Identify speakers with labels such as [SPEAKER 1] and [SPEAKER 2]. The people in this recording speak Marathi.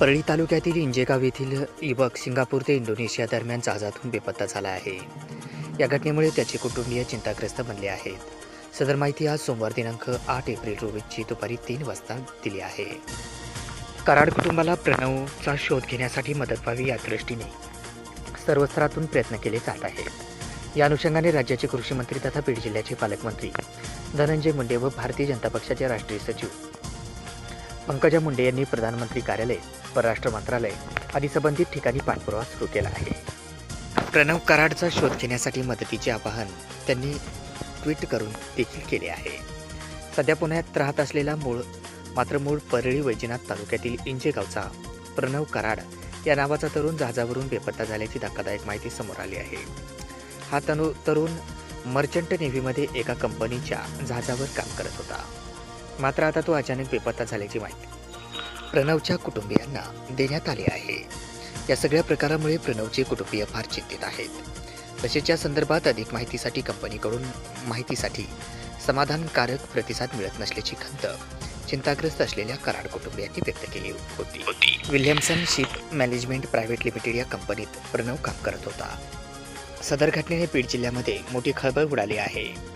[SPEAKER 1] परळी तालुक्यातील इंजेगाव येथील युवक सिंगापूर ते इंडोनेशिया दरम्यान जहाजातून बेपत्ता झाला आहे. या घटनेमुळे त्याचे कुटुंबीय चिंताग्रस्त बनले आहेत. सदर माहिती आज सोमवार दिनांक आठ एप्रिल रोजीची दुपारी तीन वाजता दिली आहे. कराड कुटुंबाला प्रणवचा शोध घेण्यासाठी मदत व्हावी या दृष्टीने सर्व स्तरातून प्रयत्न केले जात आहेत. या अनुषंगाने राज्याचे कृषी मंत्री तथा बीड जिल्ह्याचे पालकमंत्री धनंजय मुंडे व भारतीय जनता पक्षाचे राष्ट्रीय सचिव पंकजा मुंडे यांनी प्रधानमंत्री कार्यालय परराष्ट्र मंत्रालय आदी संबंधित ठिकाणी पाठपुरावा सुरू केला आहे. प्रणव कराडचा शोध घेण्यासाठी मदतीचे आवाहन त्यांनी ट्विट करून देखील केले आहे. सध्या पुण्यात राहत असलेला मूळ मात्र मूळ परळी वैजनाथ तालुक्यातील इंजेगावचा प्रणव कराड या नावाचा तरुण जहाजावरून बेपत्ता झाल्याची धक्कादायक माहिती समोर आली आहे. हा तनु तरुण मर्चंट नेव्हीमध्ये एका कंपनीच्या जहाजावर काम करत होता. मात्र आता तो अचानक बेपत्ता झाल्याची माहिती प्रणवच्या कुटुंबियांना देण्यात आली आहे. या सगळ्या प्रकारामुळे प्रणवचे कुटुंबीय फार चिंतित आहेत. तसेच या संदर्भात अधिक माहितीसाठी कंपनीकडून माहितीसाठी समाधानकारक प्रतिसाद मिळत नसल्याची खंत चिंताग्रस्त असलेल्या कराड कुटुंबियांनी व्यक्त केली होती. Williamson ship management private limited या कंपनीत प्रणव काम करत होता. सदर घटनेने बीड जिल्ह्यामध्ये मोठी खळबळ उडाली आहे.